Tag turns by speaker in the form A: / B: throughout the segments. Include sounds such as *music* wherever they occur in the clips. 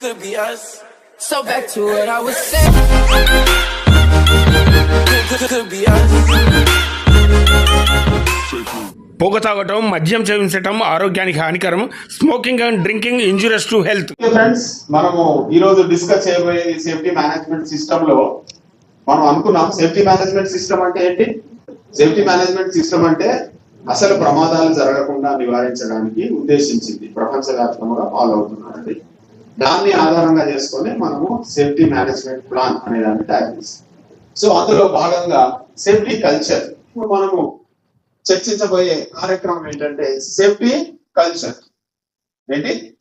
A: Could be us.
B: So back to what I was saying.
A: Could, be us.
C: పొగ తాగటం మద్యం సేవించటం ఆరోగ్యానికి హానికరం smoking and drinking injurious to health
D: friends మనము ఈ రోజు డిస్కస్ చేయబోయే సేఫ్టీ మేనేజ్మెంట్ సిస్టమ్లో మనం అనుకున్నాం సేఫ్టీ మేనేజ్మెంట్ సిస్టమ్ అంటే ఏంటి సేఫ్టీ మేనేజ్మెంట్ సిస్టమ్ అంటే అసలు ప్రమాదాలు జరగకుండా నివారించడానికి ఉద్దేశించింది ప్రపంచవ్యాప్తంగా ఫాలో అవుతున్నారండి దాన్ని ఆధారంగా చేసుకొని మనము సేఫ్టీ మేనేజ్మెంట్ ప్లాన్ అనే దాన్ని తయారు చేస్తాం. సో అందులో భాగంగా సేఫ్టీ కల్చర్. ఇప్పుడు మనము చర్చించబోయే కార్యక్రమం ఏంటంటే సేఫ్టీ కల్చర్. ఏంటి?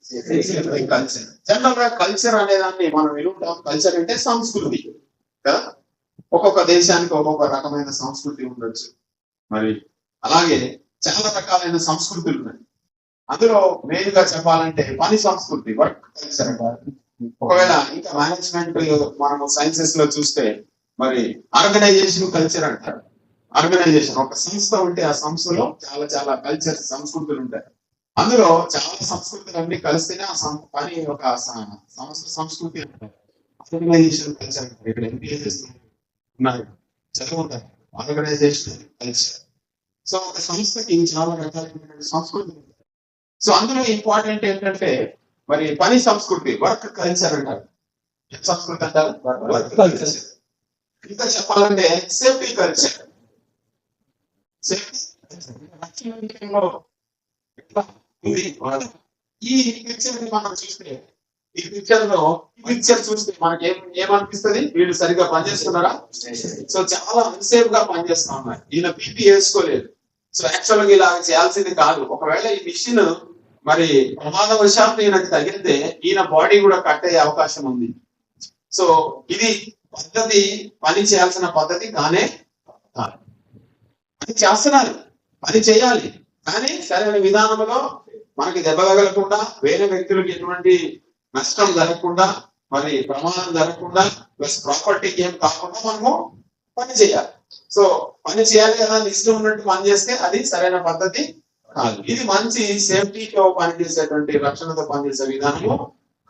D: కల్చర్ జనరల్గా కల్చర్ అనే దాన్ని మనం వినుంటాం. కల్చర్ అంటే సంస్కృతి. కదా? ఒక్కొక్క దేశానికి ఒక్కొక్క రకమైన సంస్కృతి ఉండొచ్చు. మరి అలాగే చాలా రకాలైన సంస్కృతులు ఉన్నాయి. అందులో మెయిన్గా చెప్పాలంటే పని సంస్కృతి వర్క్ కల్చర్ ఒకవేళ ఇంకా మేనేజ్మెంట్ మనం సైన్సెస్లో చూస్తే మరి ఆర్గనైజేషన్ కల్చర్ అంటారు. ఆర్గనైజేషన్ ఒక సంస్థ ఉంటే ఆ సంస్థలో చాలా చాలా కల్చర్ సంస్కృతులు ఉంటాయి. అందులో చాలా సంస్కృతులు అన్ని కలిస్తేనే ఆ సం- పని ఒక సంస్థ సంస్కృతి అంటారు. ఆర్గనైజేషన్ కల్చర్ అంటారు. ఇక్కడ ఎంపీఎస్ ఉన్నాయి చదువు ఆర్గనైజేషన్ కల్చర్ సో ఒక సంస్థకి చాలా రకాలైన సంస్కృతి సో అందులో ఇంపార్టెంట్ ఏంటంటే మరి పని సంస్కృతి వర్క్ కల్చర్ అంటారు. సంస్కృతి అంటారు వర్క్ కల్చర్ ఇంకా చెప్పాలంటే సేఫ్టీ కల్చర్ ఈ పిక్చర్ని మనం చూస్తే ఈ పిక్చర్లో ఈ పిక్చర్ చూస్తే మనకి ఏం ఏమనిపిస్తుంది? వీళ్ళు సరిగా పనిచేస్తున్నారా? సో చాలా అన్సేఫ్గా పనిచేస్తా ఉన్నారు. ఈయన పీపీ వేసుకోలేదు సో యాక్చువల్గా ఇలా చేయాల్సింది కాదు. ఒకవేళ ఈ మిషన్ మరి ప్రమాదవశాత్తు ఈయనకి తగిలితే ఈయన బాడీ కూడా కట్ అయ్యే అవకాశం ఉంది. సో ఇది పద్ధతి పని చేయాల్సిన పద్ధతి కానే కాదు. పని చేస్తున్నారు. పని చేయాలి. కానీ సరైన విధానంలో మనకి దెబ్బ తగలకుండా వేరే వ్యక్తులకు ఎటువంటి నష్టం జరగకుండా మరి ప్రమాదం జరగకుండా ప్లస్ ప్రాపర్టీకి ఏం కాకుండా మనము పని చేయాలి. సో పని చేయాలి కదా అని ఇష్టం ఉన్నట్టు పని చేస్తే అది సరైన పద్ధతి కాదు. ఇది మంచి సేఫ్టీతో పనిచేసేటువంటి రక్షణతో పనిచేసే విధానము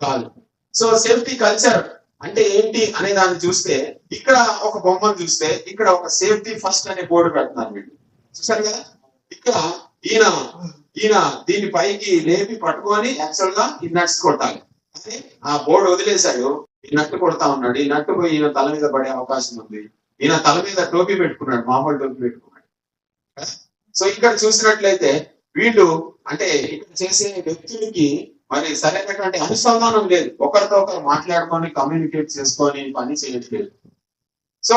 D: కాదు. సో సేఫ్టీ కల్చర్ అంటే ఏంటి అనే దాన్ని చూస్తే ఇక్కడ ఒక బొమ్మను చూస్తే ఇక్కడ ఒక సేఫ్టీ ఫస్ట్ అనే బోర్డు పెడుతున్నారు వీళ్ళు. చూసారు కదా? ఇక్కడ ఈయన ఈయన దీని పైకి లేపి పట్టుకొని యాక్చువల్గా ఈ నట్స్ కొట్టాలి. కానీ ఆ బోర్డు వదిలేశాడు. ఈ నట్టు కొడతా ఉన్నాడు. ఈ నట్టు పోయి ఈయన తల మీద పడే అవకాశం ఉంది. ఈయన తల మీద టోపీ పెట్టుకున్నాడు మామూలు టోపీ పెట్టుకున్నాడు. సో ఇక్కడ చూసినట్లయితే వీళ్ళు అంటే ఇక్కడ చేసే వ్యక్తులకి మరి సరైనటువంటి అనుసంధానం లేదు. ఒకరితో ఒకరు మాట్లాడుకొని కమ్యూనికేట్ చేసుకొని పని చేయట్లేదు. సో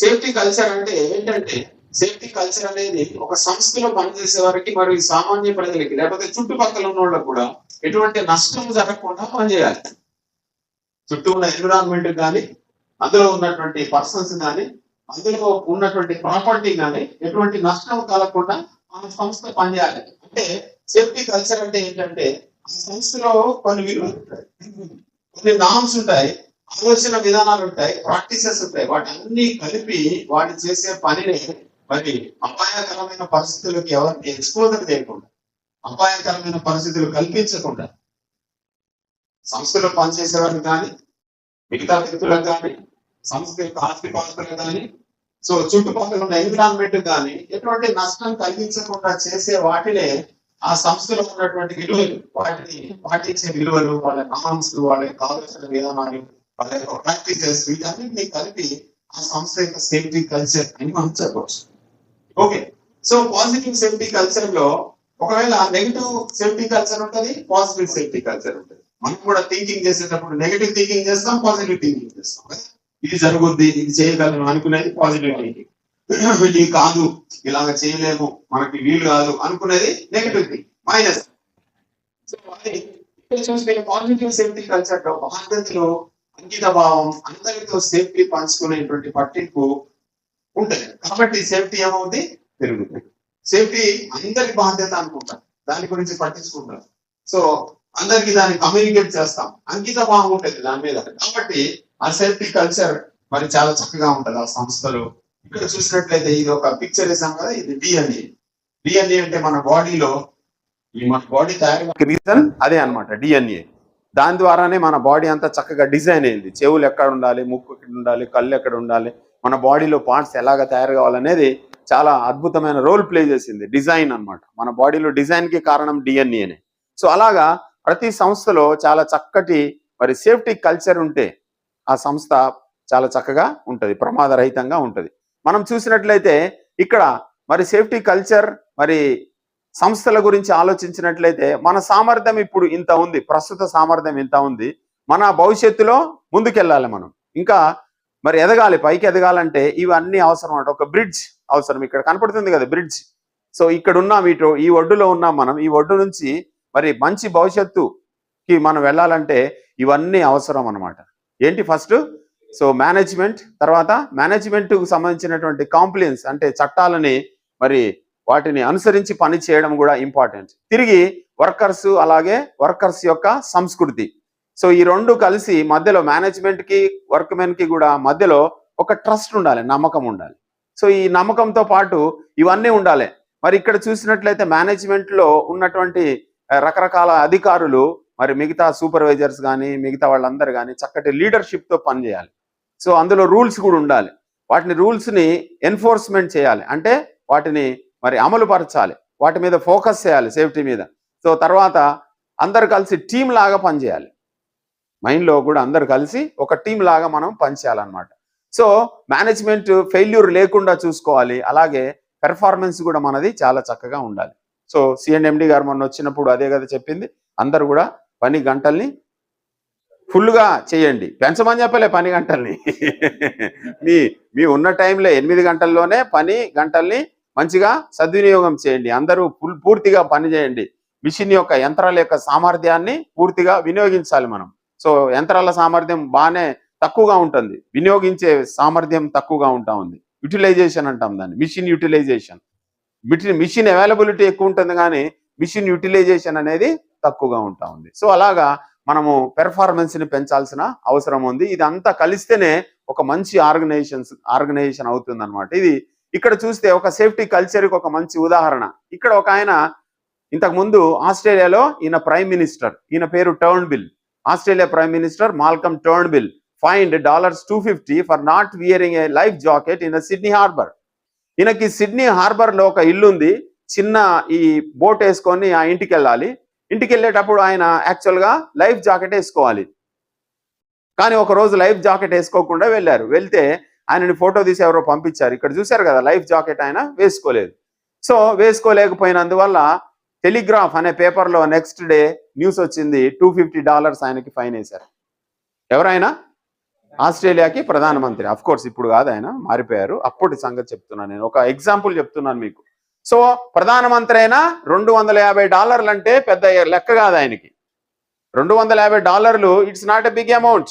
D: సేఫ్టీ కల్చర్ అంటే ఏంటంటే సేఫ్టీ కల్చర్ అనేది ఒక సంస్థలో పనిచేసే వారికి మరియు సామాన్య ప్రజలకి లేకపోతే చుట్టుపక్కల ఉన్న వాళ్ళకి కూడా ఎటువంటి నష్టం జరగకుండా పనిచేయాలి. చుట్టూ ఉన్న ఎన్విరాన్మెంట్ కానీ అందులో ఉన్నటువంటి పర్సన్స్ కానీ అందులో ఉన్నటువంటి ప్రాపర్టీ కానీ ఎటువంటి నష్టం కలగకుండా ఆ సంస్థ పనిచేయాలి. అంటే సేఫ్టీ కల్చర్ అంటే ఏంటంటే ఆ సంస్థలో కొన్ని విలువలు ఉంటాయి కొన్ని నామ్స్ ఉంటాయి ఆలోచన విధానాలు ఉంటాయి ప్రాక్టీసెస్ ఉంటాయి. వాటి అన్ని కలిపి వాటి చేసే పనిని మరి అపాయకరమైన పరిస్థితులకు ఎవరిని ఎక్స్పోజర్ చేయకుండా అపాయకరమైన పరిస్థితులు కల్పించకుండా సంస్థలో పనిచేసేవారికి కానీ మిగతా వ్యక్తులకు కానీ సంస్థ యొక్క ఆస్తి పాస్తులకు కానీ సో చుట్టుపక్కల ఉన్న ఎన్విరాన్మెంట్ కానీ ఎటువంటి నష్టం కలిగించకుండా చేసే వాటినే ఆ సంస్థలో ఉన్నటువంటి విలువలు. వాటిని పాటించే విలువలు వాళ్ళ నామ్స్ వాళ్ళ యొక్క విధానాలు వాళ్ళ యొక్క ప్రాక్టీసెస్ వీటన్నింటినీ కలిపి ఆ సంస్థ యొక్క సేఫ్టీ కల్చర్ అని మనం చెప్పవచ్చు ఓకే. సో పాజిటివ్ సేఫ్టీ కల్చర్లో ఒకవేళ నెగిటివ్ సేఫ్టీ కల్చర్ ఉంటుంది పాజిటివ్ సేఫ్టీ కల్చర్ ఉంటుంది. మనం కూడా థింకింగ్ చేసేటప్పుడు నెగిటివ్ థింకింగ్ చేస్తాం పాజిటివ్ థింకింగ్ చేస్తాం ఇది జరుగుద్ది ఇది చేయగలను అనుకునేది పాజిటివ్ థింకింగ్ ఇది కాదు ఇలాగ చేయలేము మనకి వీలు కాదు అనుకునేది నెగిటివ్ థింగ్ మైనస్ చూస్తే పాజిటివ్ సేఫ్టీ కల్చర్లో బాధ్యతలో అంకిత భావం అందరితో సేఫ్టీ పంచుకునేటువంటి పట్టింపు ఉంటది. కాబట్టి సేఫ్టీ ఏమవుతుంది పెరుగుతుంది సేఫ్టీ అందరి బాధ్యత అనుకుంటారు దాని గురించి పట్టించుకుంటారు సో అందరికి దాన్ని కమ్యూనికేట్ చేస్తాం. అంకిత భావం ఉంటుంది దాని మీద. కాబట్టి అసెల్ఫీ సేఫ్టీ కల్చర్ మరి చాలా చక్కగా ఉంటది ఆ సంస్థలో. ఇక్కడ చూసినట్లయితే ఇది ఒక పిక్చర్ వేసాం కదా ఇది డిఎన్ఏ డిఎన్ఏ అంటే మన బాడీలో ఈ మన బాడీ తయారు రీజన్ అదే అన్నమాట డిఎన్ఏ దాని ద్వారానే మన బాడీ అంతా చక్కగా డిజైన్ అయింది. చెవులు ఎక్కడ ఉండాలి ముక్కు ఎక్కడ ఉండాలి కళ్ళు ఎక్కడ ఉండాలి మన బాడీలో పార్ట్స్ ఎలాగ తయారు కావాలనేది చాలా అద్భుతమైన రోల్ ప్లే చేసింది. డిజైన్ అన్నమాట. మన బాడీలో డిజైన్కి కారణం డిఎన్ఏనే సో అలాగా ప్రతి సంస్థలో చాలా చక్కటి మరి సేఫ్టీ కల్చర్ ఉంటే ఆ సంస్థ చాలా చక్కగా ఉంటుంది ప్రమాదరహితంగా ఉంటుంది. మనం చూసినట్లయితే ఇక్కడ మరి సేఫ్టీ కల్చర్ మరి సంస్థల గురించి ఆలోచించినట్లయితే మన సామర్థ్యం ఇప్పుడు ఇంత ఉంది ప్రస్తుత సామర్థ్యం ఇంత ఉంది. మన భవిష్యత్తులో ముందుకెళ్ళాలి మనం. ఇంకా మరి ఎదగాలి పైకి ఎదగాలంటే ఇవన్నీ అవసరం అంట ఒక బ్రిడ్జ్ అవసరం ఇక్కడ కనపడుతుంది కదా బ్రిడ్జ్. సో ఇక్కడ ఉన్నాం ఇటు ఈ ఒడ్డులో ఉన్నాం మనం. ఈ ఒడ్డు నుంచి మరి మంచి భవిష్యత్తుకి మనం వెళ్ళాలంటే ఇవన్నీ అవసరం అనమాట ఏంటి ఫస్ట్? సో మేనేజ్మెంట్ తర్వాత మేనేజ్మెంట్కు సంబంధించినటువంటి కాంప్లియన్స్ అంటే చట్టాలని మరి వాటిని అనుసరించి పని చేయడం కూడా ఇంపార్టెంట్. తిరిగి వర్కర్స్ అలాగే వర్కర్స్ యొక్క సంస్కృతి. సో ఈ రెండు కలిసి మధ్యలో మేనేజ్మెంట్కి కి కూడా మధ్యలో ఒక ట్రస్ట్ ఉండాలి నమ్మకం ఉండాలి. సో ఈ నమ్మకంతో పాటు ఇవన్నీ ఉండాలి. మరి ఇక్కడ చూసినట్లయితే మేనేజ్మెంట్లో ఉన్నటువంటి రకరకాల అధికారులు మరి మిగతా సూపర్వైజర్స్ కానీ మిగతా వాళ్ళందరూ కానీ చక్కటి లీడర్షిప్తో పనిచేయాలి. సో అందులో రూల్స్ కూడా ఉండాలి. వాటిని రూల్స్ని ఎన్ఫోర్స్మెంట్ చేయాలి. అంటే వాటిని మరి అమలు పరచాలి వాటి మీద ఫోకస్ చేయాలి సేఫ్టీ మీద. సో తర్వాత అందరు కలిసి టీం లాగా పనిచేయాలి. మైండ్లో కూడా అందరు కలిసి ఒక టీం లాగా మనం పనిచేయాలన్నమాట. సో మేనేజ్మెంట్ ఫెయిల్యూర్ లేకుండా చూసుకోవాలి. అలాగే పెర్ఫార్మెన్స్ కూడా మనది చాలా చక్కగా ఉండాలి. సో సిఎండి గారు మొన్న వచ్చినప్పుడు అదే కదా చెప్పింది. అందరు కూడా పని గంటల్ని ఫుల్గా చేయండి. పెంచమని చెప్పలే పని గంటల్ని. మీ మీ ఉన్న టైంలో ఎనిమిది గంటల్లోనే పని గంటల్ని మంచిగా సద్వినియోగం చేయండి. అందరూ ఫుల్ పూర్తిగా పని చేయండి. మిషన్ యొక్క యంత్రాల యొక్క సామర్థ్యాన్ని పూర్తిగా వినియోగించాలి మనం. సో యంత్రాల సామర్థ్యం బాగానే తక్కువగా ఉంటుంది. వినియోగించే సామర్థ్యం తక్కువగా ఉంటా ఉంది. యూటిలైజేషన్ అంటాం దాన్ని. Machine utilisation. మిషన్ అవైలబిలిటీ ఎక్కువ ఉంటుంది కానీ మిషన్ యూటిలైజేషన్ అనేది తక్కువగా ఉంటా ఉంది. సో అలాగా మనము పెర్ఫార్మెన్స్ని పెంచాల్సిన అవసరం ఉంది. ఇదంతా కలిస్తేనే ఒక మంచి ఆర్గనైజేషన్స్ ఆర్గనైజేషన్ అవుతుంది అనమాట ఇది ఇక్కడ చూస్తే ఒక సేఫ్టీ కల్చర్ ఒక మంచి ఉదాహరణ. ఇక్కడ ఒక ఆయన ఇంతకు ముందు ఆస్ట్రేలియాలో ఈయన ప్రైమ్ మినిస్టర్. ఈయన పేరు Turnbull Australia prime minister Malcolm Turnbull fined dollars two fifty for not wearing a life jacket in Sydney harbour. ఈయనకి సిడ్నీ హార్బర్లో ఒక ఇల్లు ఉంది చిన్న ఈ బోట్ వేసుకొని ఆ ఇంటికి వెళ్ళాలి ఇంటికి వెళ్ళేటప్పుడు ఆయన యాక్చువల్గా లైఫ్ జాకెట్ వేసుకోవాలి. కానీ ఒక రోజు లైఫ్ జాకెట్ వేసుకోకుండా వెళ్ళారు. వెళ్తే ఆయనని ఫోటో తీసి ఎవరో పంపించారు. ఇక్కడ చూశారు కదా లైఫ్ జాకెట్ ఆయన వేసుకోలేదు. సో వేసుకోలేకపోయినందువల్ల టెలిగ్రాఫ్ అనే పేపర్లో నెక్స్ట్ డే న్యూస్ వచ్చింది. టూ ఫిఫ్టీ డాలర్స్ ఆయనకి ఫైన్ వేశారు. ఎవరైనా? ఆస్ట్రేలియాకి ప్రధానమంత్రి. అఫ్ కోర్స్ ఇప్పుడు కాదు ఆయన మారిపోయారు. అప్పటి సంగతి చెప్తున్నాను నేను. ఒక ఎగ్జాంపుల్ చెప్తున్నాను మీకు. సో ప్రధానమంత్రి అయినా రెండు వందల యాభై డాలర్లు అంటే పెద్ద లెక్క కాదు ఆయనకి. రెండు వందల యాభై డాలర్లు it's not a big amount.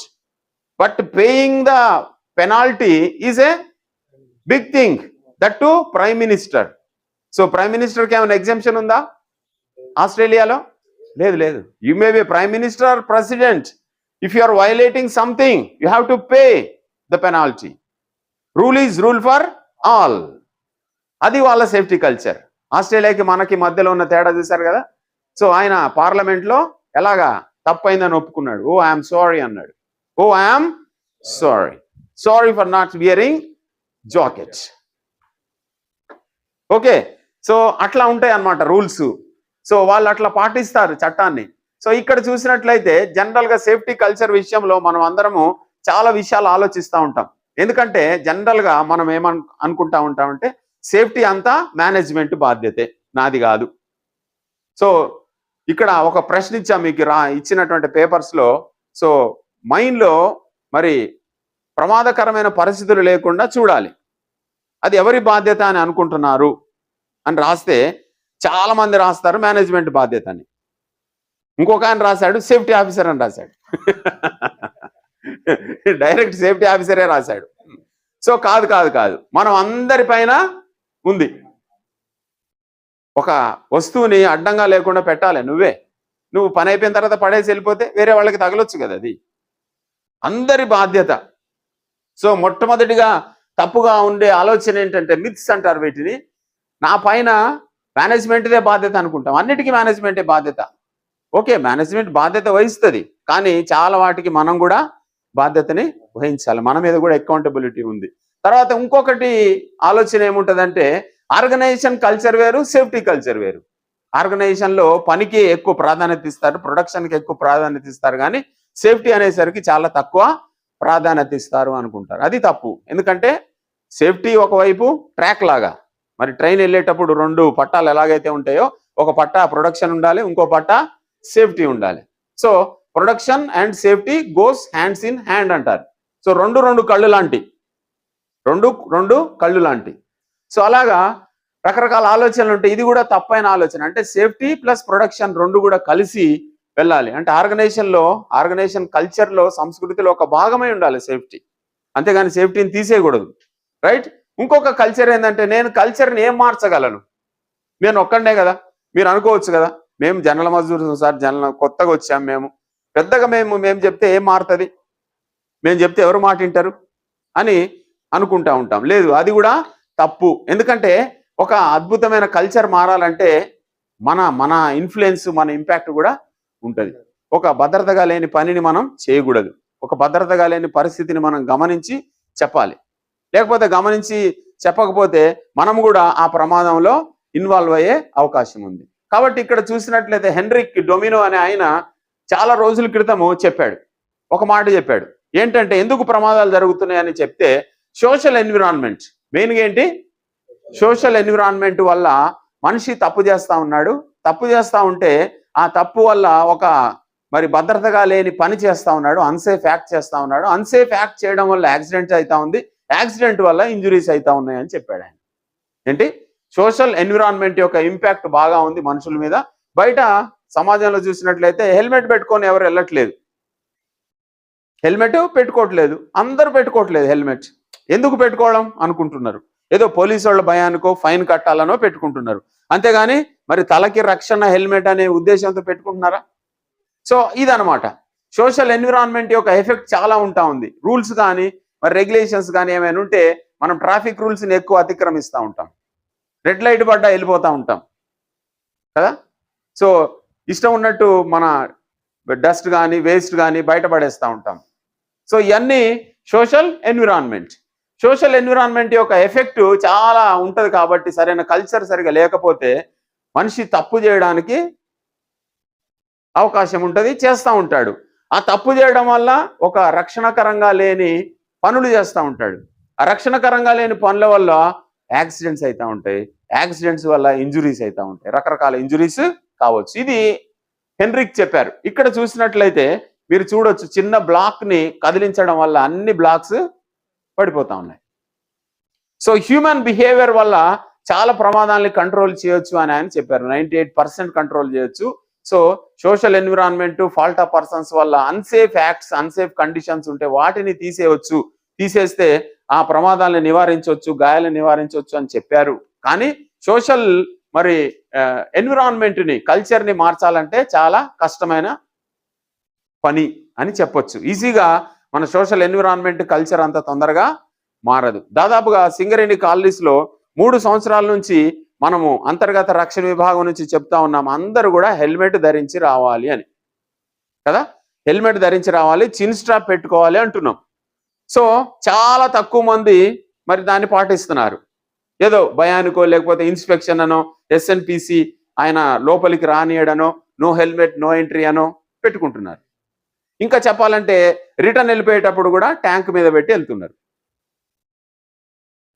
D: But paying the penalty is a big thing. That to prime minister. So prime మినిస్టర్కి ఏమైనా ఎగ్జామ్షన్ ఉందా? ఆస్ట్రేలియాలో? లేదు లేదు. You may be prime minister or president. If you are violating something you have to pay the penalty. Rule is rule for all. అది వాళ్ళ safety culture. ఆస్ట్రేలియాకి మనకి మధ్యలో ఉన్న తేడా చూశారు కదా? సో ఆయన పార్లమెంట్లో ఎలాగా తప్పైందని ఒప్పుకున్నాడు. ఓ ఐఎమ్ సారీ అన్నాడు. ఓ I'm sorry. Sorry for not wearing jacket. Okay. So అట్లా ఉంటాయి అన్నమాట రూల్స్. సో వాళ్ళు అట్లా పాటిస్తారు చట్టాన్ని. సో ఇక్కడ చూసినట్లయితే జనరల్గా సేఫ్టీ కల్చర్ విషయంలో మనం అందరము చాలా విషయాలు ఆలోచిస్తూ ఉంటాం. ఎందుకంటే జనరల్గా మనం ఏమను అనుకుంటా ఉంటామంటే సేఫ్టీ అంతా మేనేజ్మెంట్ బాధ్యతే. నాది కాదు. సో ఇక్కడ ఒక ప్రశ్న ఇచ్చా మీకు రా ఇచ్చినటువంటి పేపర్స్లో సో మైండ్లో మరి ప్రమాదకరమైన పరిస్థితులు లేకుండా చూడాలి. అది ఎవరి బాధ్యత అని అనుకుంటున్నారు అని రాస్తే చాలామంది రాస్తారు మేనేజ్మెంట్ బాధ్యత అని. ఇంకొక ఆయన రాశాడు సేఫ్టీ ఆఫీసర్ అని రాశాడు. *laughs* డైరెక్ట్ సేఫ్టీ ఆఫీసరే రాశాడు. సో కాదు కాదు కాదు. మనం అందరి పైన ఉంది. ఒక వస్తువుని అడ్డంగా లేకుండా పెట్టాలి నువ్వే. నువ్వు పని అయిపోయిన తర్వాత పడేసి వెళ్ళిపోతే వేరే వాళ్ళకి తగలొచ్చు కదా అది. అందరి బాధ్యత. సో మొట్టమొదటిగా తప్పుగా ఉండే ఆలోచన ఏంటంటే మిత్స్ అంటారు వీటిని. నా పైన మేనేజ్మెంట్దే బాధ్యత అనుకుంటాం. అన్నిటికీ మేనేజ్మెంటే బాధ్యత. ఓకే మేనేజ్మెంట్ బాధ్యత వహిస్తుంది. కానీ చాలా వాటికి మనం కూడా బాధ్యతని వహించాలి. మన మీద కూడా అకౌంటబిలిటీ ఉంది. తర్వాత ఇంకొకటి ఆలోచన ఏముంటుందంటే ఆర్గనైజేషన్ కల్చర్ వేరు సేఫ్టీ కల్చర్ వేరు. ఆర్గనైజేషన్లో పనికి ఎక్కువ ప్రాధాన్యత ఇస్తారు ప్రొడక్షన్కి ఎక్కువ ప్రాధాన్యత ఇస్తారు కానీ సేఫ్టీ అనేసరికి చాలా తక్కువ ప్రాధాన్యత ఇస్తారు అనుకుంటారు. అది తప్పు. ఎందుకంటే సేఫ్టీ ఒకవైపు ట్రాక్ లాగా. మరి ట్రైన్ వెళ్ళేటప్పుడు రెండు పట్టాలు ఎలాగైతే ఉంటాయో ఒక పట్ట ప్రొడక్షన్ ఉండాలి ఇంకో పట్ట సేఫ్టీ ఉండాలి. So production and safety goes hands in hand అంటారు. సో రెండు రెండు కళ్ళు లాంటి రెండు రెండు కళ్ళు లాంటి సో అలాగా రకరకాల ఆలోచనలు ఉంటాయి ఇది కూడా తప్పైన ఆలోచన. అంటే సేఫ్టీ ప్లస్ ప్రొడక్షన్ రెండు కూడా కలిసి వెళ్ళాలి. అంటే ఆర్గనైజేషన్లో ఆర్గనైజేషన్ కల్చర్లో సంస్కృతిలో ఒక భాగమై ఉండాలి సేఫ్టీ. అంతేగాని సేఫ్టీని తీసేయకూడదు. రైట్? ఇంకొక కల్చర్ ఏంటంటే నేను కల్చర్ని ఏం మార్చగలను? నేను ఒక్కడే కదా? మీరు అనుకోవచ్చు కదా? మేము జనరల్ మజూరు సార్ జనరల్ కొత్తగా వచ్చాము మేము. పెద్దగా మేము మేము చెప్తే ఏం మారుతుంది? మేము చెప్తే ఎవరు మాట వింటారు? అని అనుకుంటా ఉంటాం. లేదు అది కూడా తప్పు. ఎందుకంటే ఒక అద్భుతమైన కల్చర్ మారాలంటే మన మన ఇన్ఫ్లుయెన్స్ మన ఇంపాక్ట్ కూడా ఉంటుంది. ఒక భద్రతగా లేని పనిని మనం చేయకూడదు. ఒక భద్రతగా లేని పరిస్థితిని మనం గమనించి చెప్పాలి. లేకపోతే గమనించి చెప్పకపోతే మనం కూడా ఆ ప్రమాదంలో ఇన్వాల్వ్ అయ్యే అవకాశం ఉంది. కాబట్టి ఇక్కడ చూసినట్లయితే హెన్రిక్ డొమినో అనే ఆయన చాలా రోజుల క్రితము చెప్పాడు. ఒక మాట చెప్పాడు. ఏంటంటే ఎందుకు ప్రమాదాలు జరుగుతున్నాయని చెప్తే సోషల్ ఎన్విరాన్మెంట్. మెయిన్గా ఏంటి? సోషల్ ఎన్విరాన్మెంట్ వల్ల మనిషి తప్పు చేస్తా ఉన్నాడు. తప్పు చేస్తా ఉంటే ఆ తప్పు వల్ల ఒక మరి భద్రతగా లేని పని చేస్తా ఉన్నాడు. అన్సేఫ్ యాక్ట్ చేస్తూ ఉన్నాడు. అన్సేఫ్ యాక్ట్ చేయడం వల్ల యాక్సిడెంట్ అవుతా ఉంది. యాక్సిడెంట్ వల్ల ఇంజురీస్ అవుతా ఉన్నాయని చెప్పాడు ఆయన. ఏంటి? సోషల్ ఎన్విరాన్మెంట్ యొక్క ఇంపాక్ట్ బాగా ఉంది మనుషుల మీద. బయట సమాజంలో చూసినట్లయితే హెల్మెట్ పెట్టుకొని ఎవరు వెళ్ళట్లేదు. హెల్మెట్ పెట్టుకోవట్లేదు. అందరూ పెట్టుకోవట్లేదు హెల్మెట్. ఎందుకు పెట్టుకోవడం అనుకుంటున్నారు? ఏదో పోలీసు వాళ్ళ భయానికో ఫైన్ కట్టాలనో పెట్టుకుంటున్నారు. అంతేగాని మరి తలకి రక్షణ హెల్మెట్ అనే ఉద్దేశంతో పెట్టుకుంటున్నారా? సో ఇదనమాట సోషల్ ఎన్విరాన్మెంట్ యొక్క ఎఫెక్ట్ చాలా ఉంటా ఉంది. రూల్స్ కానీ మరి రెగ్యులేషన్స్ కానీ ఏమైనా ఉంటే మనం ట్రాఫిక్ రూల్స్ని ఎక్కువ అతిక్రమిస్తూ ఉంటాం. రెడ్ లైట్ పడ్డా వెళ్ళిపోతూ ఉంటాం. కదా? సో ఇష్టం ఉన్నట్టు మన డస్ట్ కానీ వేస్ట్ కానీ బయటపడేస్తూ ఉంటాం. సో ఇవన్నీ సోషల్ ఎన్విరాన్మెంట్. సోషల్ ఎన్విరాన్మెంట్ యొక్క ఎఫెక్ట్ చాలా ఉంటుంది కాబట్టి సరైన కల్చర్ సరిగా లేకపోతే మనిషి తప్పు చేయడానికి అవకాశం ఉంటుంది చేస్తూ ఉంటాడు. ఆ తప్పు చేయడం వల్ల ఒక రక్షణకరంగా లేని పనులు చేస్తూ ఉంటాడు. ఆ రక్షణకరంగా లేని పనుల వల్ల యాక్సిడెంట్స్ అవుతూ ఉంటాయి. యాక్సిడెంట్స్ వల్ల ఇంజురీస్ అవుతూ ఉంటాయి. రకరకాల ఇంజురీస్ కావచ్చు. ఇది హెన్రిక్ చెప్పారు. ఇక్కడ చూసినట్లయితే మీరు చూడొచ్చు చిన్న బ్లాక్ని కదిలించడం వల్ల అన్ని బ్లాక్స్ పడిపోతూ ఉన్నాయి. సో హ్యూమన్ బిహేవియర్ వల్ల చాలా ప్రమాదాలని కంట్రోల్ చేయొచ్చు అని ఆయన చెప్పారు. నైంటీ ఎయిట్ పర్సెంట్ కంట్రోల్ చేయొచ్చు. So social environment fault of persons వల్ల అన్సేఫ్ యాక్ట్స్ అన్సేఫ్ కండిషన్స్ ఉంటే వాటిని తీసేయవచ్చు తీసేస్తే ఆ ప్రమాదాలను నివారించవచ్చు గాయాలను నివారించవచ్చు అని చెప్పారు. కానీ సోషల్ మరి ఎన్విరాన్మెంట్ని కల్చర్ని కల్చర్ని మార్చాలంటే చాలా కష్టమైన పని అని చెప్పొచ్చు. ఈజీగా మన సోషల్ ఎన్విరాన్మెంట్ కల్చర్ అంత తొందరగా మారదు. దాదాపుగా సింగరేణి కాలనీస్లో మూడు సంవత్సరాల నుంచి మనము అంతర్గత రక్షణ విభాగం నుంచి చెప్తా ఉన్నాం అందరూ కూడా హెల్మెట్ ధరించి రావాలి అని. కదా? హెల్మెట్ ధరించి రావాలి చిన్ స్ట్రాప్ పెట్టుకోవాలి అంటున్నాం. సో చాలా తక్కువ మంది మరి దాన్ని పాటిస్తున్నారు. ఏదో భయానికో లేకపోతే ఇన్స్పెక్షన్ అనో ఎస్ఎన్పిసి ఆయన లోపలికి రానియడనో నో హెల్మెట్ నో ఎంట్రీ అనో పెట్టుకుంటున్నారు. ఇంకా చెప్పాలంటే రిటర్న్ వెళ్ళిపోయేటప్పుడు కూడా ట్యాంక్ మీద పెట్టి వెళ్తున్నారు.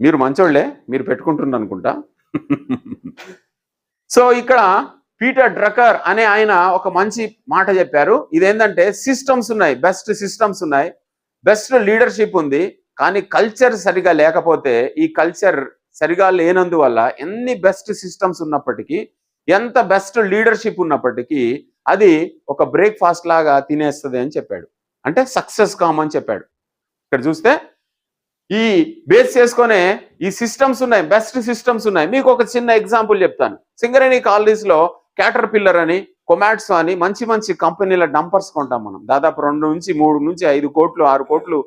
D: మీరు మంచోళ్ళే మీరు పెట్టుకుంటున్నారు అనుకుంటా. *laughs* సో ఇక్కడ పీటర్ డ్రకర్ అనే ఆయన ఒక మంచి మాట చెప్పారు. ఇదేంటంటే సిస్టమ్స్ ఉన్నాయి బెస్ట్ సిస్టమ్స్ ఉన్నాయి బెస్ట్ లీడర్షిప్ ఉంది కానీ కల్చర్ సరిగా లేకపోతే ఈ కల్చర్ సరిగా లేనందువల్ల ఎన్ని బెస్ట్ సిస్టమ్స్ ఉన్నప్పటికీ ఎంత బెస్ట్ లీడర్షిప్ ఉన్నప్పటికీ అది ఒక బ్రేక్ఫాస్ట్ లాగా తినేస్తుంది అని చెప్పాడు. అంటే సక్సెస్ కామని చెప్పాడు. ఇక్కడ చూస్తే ఈ బేస్ చేసుకునే ఈ సిస్టమ్స్ ఉన్నాయి బెస్ట్ సిస్టమ్స్ ఉన్నాయి. మీకు ఒక చిన్న ఎగ్జాంపుల్ చెప్తాను. సింగరేణి కాలనీస్లో క్యాటర్ పిల్లర్ అని కొమాట్స్ అని మంచి మంచి కంపెనీల డంపర్స్ కొంటాం మనం. దాదాపు రెండు నుంచి మూడు నుంచి ఐదు కోట్లు ఆరు కోట్లు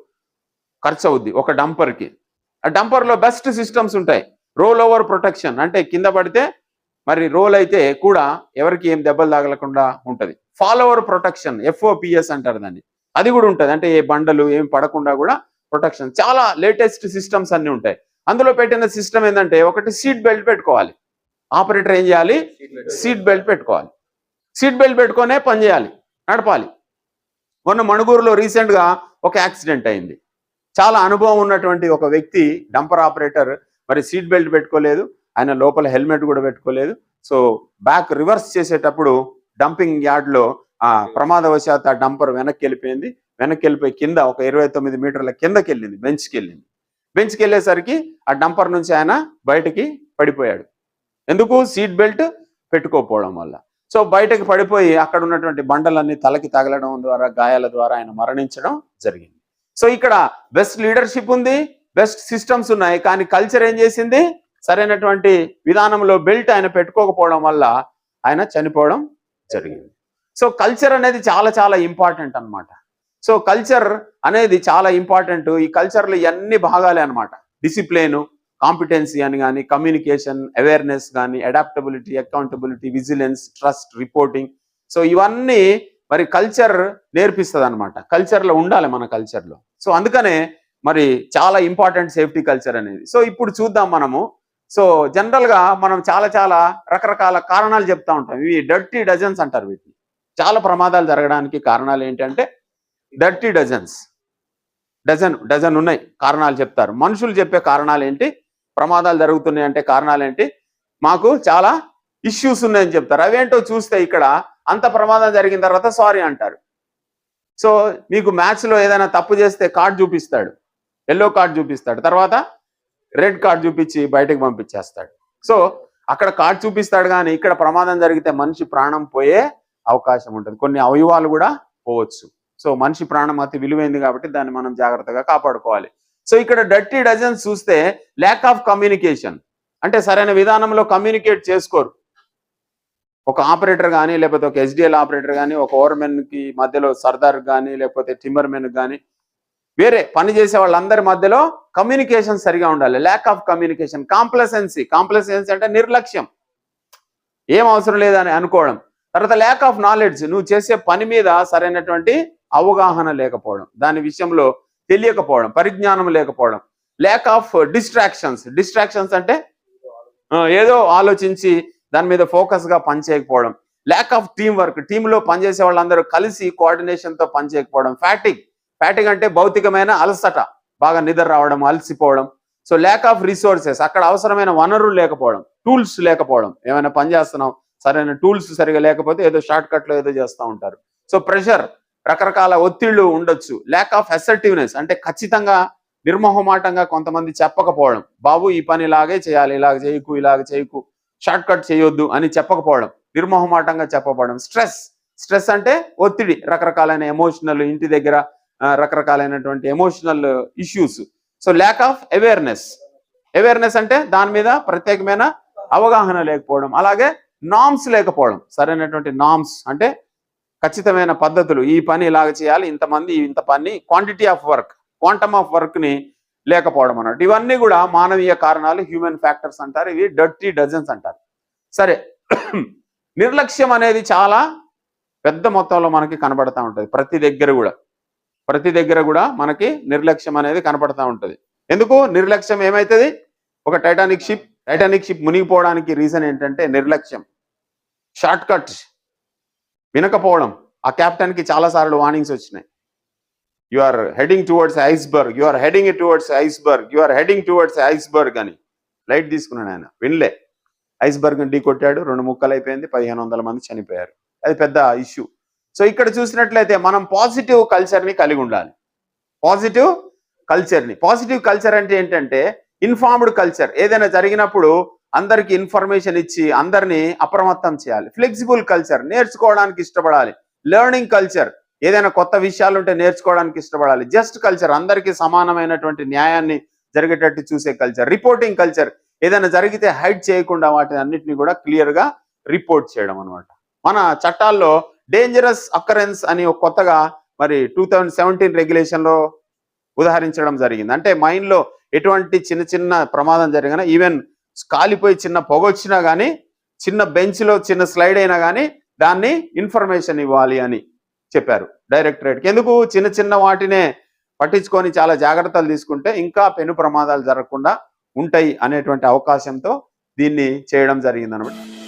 D: ఖర్చు అవుద్ది ఒక డంపర్కి. ఆ డంపర్లో బెస్ట్ సిస్టమ్స్ ఉంటాయి. రోల్ ఓవర్ ప్రొటెక్షన్ అంటే కింద పడితే మరి రోల్ అయితే కూడా ఎవరికి ఏం దెబ్బలు తాగలకుండా ఉంటుంది. ఫాలోవర్ ప్రొటెక్షన్ ఎఫ్ఓపిఎస్ అంటారు దాన్ని. అది కూడా ఉంటుంది. అంటే ఏ బండలు ఏం పడకుండా కూడా ప్రొటెక్షన్. చాలా లేటెస్ట్ సిస్టమ్స్ అన్నీ ఉంటాయి. అందులో పెట్టిన సిస్టమ్ ఏంటంటే ఒకటి సీట్ బెల్ట్ పెట్టుకోవాలి. ఆపరేటర్ ఏం చేయాలి? సీట్ బెల్ట్ పెట్టుకోవాలి. సీట్ బెల్ట్ పెట్టుకొనే పని చేయాలి. నడపాలి. మొన్న మణుగూరులో రీసెంట్గా ఒక యాక్సిడెంట్ అయింది. చాలా అనుభవం ఉన్నటువంటి ఒక వ్యక్తి డంపర్ ఆపరేటర్ మరి సీట్ బెల్ట్ పెట్టుకోలేదు. ఆయన లోపల హెల్మెట్ కూడా పెట్టుకోలేదు. సో బ్యాక్ రివర్స్ చేసేటప్పుడు డంపింగ్ యార్డ్లో ఆ ప్రమాదవశాత్ ఆ డంపర్ వెనక్కి వెళ్ళిపోయింది వెనక్కి వెళ్ళిపోయి కింద ఒక ఇరవై తొమ్మిది మీటర్ల కిందకి వెళ్ళింది బెంచ్కి వెళ్ళింది బెంచ్కి వెళ్ళేసరికి ఆ డంపర్ నుంచి ఆయన బయటికి పడిపోయాడు. ఎందుకు? సీట్ బెల్ట్ పెట్టుకోకపోవడం వల్ల. సో బయటకు పడిపోయి అక్కడ ఉన్నటువంటి బండలన్నీ తలకి తగలడం ద్వారా గాయాల ద్వారా ఆయన మరణించడం జరిగింది. సో ఇక్కడ బెస్ట్ లీడర్షిప్ ఉంది బెస్ట్ సిస్టమ్స్ ఉన్నాయి కానీ కల్చర్ ఏం చేసింది? సరైనటువంటి విధానంలో బెల్ట్ ఆయన పెట్టుకోకపోవడం వల్ల ఆయన చనిపోవడం జరిగింది. సో కల్చర్ అనేది చాలా చాలా ఇంపార్టెంట్ అన్నమాట. సో కల్చర్ అనేది చాలా ఇంపార్టెంట్. ఈ కల్చర్లో ఇవన్నీ భాగాలే అన్నమాట. డిసిప్లిన్ కాంపిటెన్సీ అని కానీ కమ్యూనికేషన్ అవేర్నెస్ కానీ adaptability accountability vigilance trust reporting. So ఇవన్నీ మరి కల్చర్ నేర్పిస్తుంది అనమాట కల్చర్లో ఉండాలి మన కల్చర్లో. సో అందుకనే మరి చాలా ఇంపార్టెంట్ సేఫ్టీ కల్చర్ అనేది. సో ఇప్పుడు చూద్దాం మనము. సో జనరల్గా మనం చాలా చాలా రకరకాల కారణాలు చెప్తా ఉంటాం. ఇవి డర్టీ డజన్స్ అంటారు వీటిని. చాలా ప్రమాదాలు జరగడానికి కారణాలు ఏంటంటే డర్టీ డజన్స్ డజన్ డజన్ ఉన్నాయి కారణాలు చెప్తారు. మనుషులు చెప్పే కారణాలు ఏంటి? ప్రమాదాలు జరుగుతున్నాయి అంటే కారణాలు ఏంటి? మాకు చాలా ఇష్యూస్ ఉన్నాయని చెప్తారు. అవేంటో చూస్తే ఇక్కడ అంత ప్రమాదం జరిగిన తర్వాత సారీ అంటారు. సో మీకు మ్యాచ్లో ఏదైనా తప్పు చేస్తే కార్డ్ చూపిస్తాడు. ఎల్లో కార్డ్ చూపిస్తాడు. తర్వాత రెడ్ కార్డ్ చూపించి బయటకు పంపించేస్తాడు. సో అక్కడ కార్డ్ చూపిస్తాడు కానీ ఇక్కడ ప్రమాదం జరిగితే మనిషి ప్రాణం పోయే అవకాశం ఉంటుంది. కొన్ని అవయవాలు కూడా పోవచ్చు. సో మనిషి ప్రాణం అతి విలువైంది కాబట్టి దాన్ని మనం జాగ్రత్తగా కాపాడుకోవాలి. సో ఇక్కడ డర్టీ డజన్స్ చూస్తే ల్యాక్ ఆఫ్ కమ్యూనికేషన్ అంటే సరైన విధానంలో కమ్యూనికేట్ చేసుకోరు. ఒక ఆపరేటర్ కానీ లేకపోతే ఒక ఎస్డిఎల్ ఆపరేటర్ కానీ ఒక ఓవర్మెన్కి మధ్యలో సర్దార్ కానీ లేకపోతే టిమ్మర్ మెన్ కానీ వేరే పని చేసే వాళ్ళందరి మధ్యలో కమ్యూనికేషన్ సరిగా ఉండాలి. Lack of communication complacency complacency అంటే నిర్లక్ష్యం. ఏం అవసరం లేదని అనుకోవడం. తర్వాత ల్యాక్ ఆఫ్ నాలెడ్జ్ నువ్వు చేసే పని మీద సరైనటువంటి అవగాహన లేకపోవడం. దాని విషయంలో తెలియకపోవడం పరిజ్ఞానం లేకపోవడం. ల్యాక్ ఆఫ్ డిస్ట్రాక్షన్స్ డిస్ట్రాక్షన్స్ అంటే ఏదో ఆలోచించి దాని మీద ఫోకస్గా పనిచేయకపోవడం ల్యాక్ ఆఫ్ టీం వర్క్ టీంలో పనిచేసే వాళ్ళందరూ కలిసి కోఆర్డినేషన్తో పనిచేయకపోవడం ఫ్యాటిక్ ఫ్యాటింగ్ అంటే భౌతికమైన అలసట. బాగా నిద్ర రావడం అలసిపోవడం. సో ల్యాక్ ఆఫ్ రిసోర్సెస్ అక్కడ అవసరమైన వనరులు లేకపోవడం. టూల్స్ లేకపోవడం. ఏమైనా పని చేస్తున్నాం సరైన టూల్స్ సరిగా లేకపోతే ఏదో షార్ట్ కట్లో ఏదో చేస్తూ ఉంటారు. సో ప్రెషర్ రకరకాల ఒత్తిళ్ళు ఉండొచ్చు. ల్యాక్ ఆఫ్ అసర్టివ్నెస్ అంటే ఖచ్చితంగా నిర్మోహమాటంగా కొంతమంది చెప్పకపోవడం. బాబు ఈ పని ఇలాగే చేయాలి. ఇలాగ చేయకు ఇలాగ చేయకు. షార్ట్ కట్ చేయొద్దు అని చెప్పకపోవడం. నిర్మోహమాటంగా చెప్పకపోవడం. స్ట్రెస్ స్ట్రెస్ అంటే ఒత్తిడి. రకరకాలైన ఎమోషనల్ ఇంటి దగ్గర రకరకాలైనటువంటి emotional issues so lack of awareness awareness అంటే దాని మీద ప్రత్యేకమైన అవగాహన లేకపోవడం అలాగే నామ్స్ లేకపోవడం. సరైనటువంటి నామ్స్ అంటే ఖచ్చితమైన పద్ధతులు. ఈ పని ఇలాగ చేయాలి ఇంతమంది ఇంత పని quantity of work quantum of వర్క్ని లేకపోవడం అన్నట్టు. ఇవన్నీ కూడా మానవీయ కారణాలు హ్యూమన్ ఫ్యాక్టర్స్ అంటారు. ఇవి డర్టీ డజన్స్ అంటారు. సరే నిర్లక్ష్యం అనేది చాలా పెద్ద మొత్తంలో మనకి కనబడతా ఉంటుంది ప్రతి దగ్గర కూడా. ప్రతి దగ్గర కూడా మనకి నిర్లక్ష్యం అనేది కనపడతా ఉంటుంది. ఎందుకు? నిర్లక్ష్యం ఏమవుతుంది ఒక టైటానిక్ షిప్ టైటానిక్ షిప్ మునిగిపోవడానికి రీజన్ ఏంటంటే నిర్లక్ష్యం. షార్ట్ కట్ వినకపోవడం. ఆ కెప్టెన్కి చాలా సార్లు వార్నింగ్స్ వచ్చినాయి. You are heading towards iceberg you are heading towards iceberg you are heading towards iceberg అని. లైట్ తీసుకున్నాడు ఆయన. వినలే. ఐస్బర్గ్ ఢీ కొట్టాడు. రెండు ముక్కలు అయిపోయింది పదిహేను వందల మంది చనిపోయారు. అది పెద్ద ఇష్యూ సో ఇక్కడ చూసినట్లయితే మనం పాజిటివ్ కల్చర్ని కలిగి ఉండాలి. పాజిటివ్ కల్చర్ని పాజిటివ్ కల్చర్ అంటే ఏంటంటే ఇన్ఫార్మ్డ్ కల్చర్ ఏదైనా జరిగినప్పుడు అందరికి ఇన్ఫర్మేషన్ ఇచ్చి అందరినీ అప్రమత్తం చేయాలి. ఫ్లెక్సిబుల్ కల్చర్ నేర్చుకోవడానికి ఇష్టపడాలి. లెర్నింగ్ కల్చర్ ఏదైనా కొత్త విషయాలు ఉంటే నేర్చుకోవడానికి ఇష్టపడాలి. జస్ట్ కల్చర్ అందరికీ సమానమైనటువంటి న్యాయాన్ని జరిగేటట్టు చూసే కల్చర్ రిపోర్టింగ్ కల్చర్ ఏదైనా జరిగితే హైడ్ చేయకుండా వాటిని అన్నిటిని కూడా క్లియర్గా రిపోర్ట్ చేయడం అనమాట మన చట్టాల్లో డేంజరస్ అకరెన్స్ అని ఒక కొత్తగా మరి టూ థౌజండ్ సెవెంటీన్ రెగ్యులేషన్లో ఉదాహరించడం జరిగింది. అంటే మైండ్లో ఎటువంటి చిన్న చిన్న ప్రమాదం జరిగినా ఈవెన్ కాలిపోయి చిన్న పొగ వచ్చినా కానీ చిన్న బెంచ్లో చిన్న స్లైడ్ అయినా కానీ దాన్ని ఇన్ఫర్మేషన్ ఇవ్వాలి అని చెప్పారు డైరెక్టరేట్కి ఎందుకు? చిన్న చిన్న వాటినే పట్టించుకొని చాలా జాగ్రత్తలు తీసుకుంటే ఇంకా పెను ప్రమాదాలు జరగకుండా ఉంటాయి అనేటువంటి అవకాశంతో దీన్ని చేయడం జరిగిందనమాట.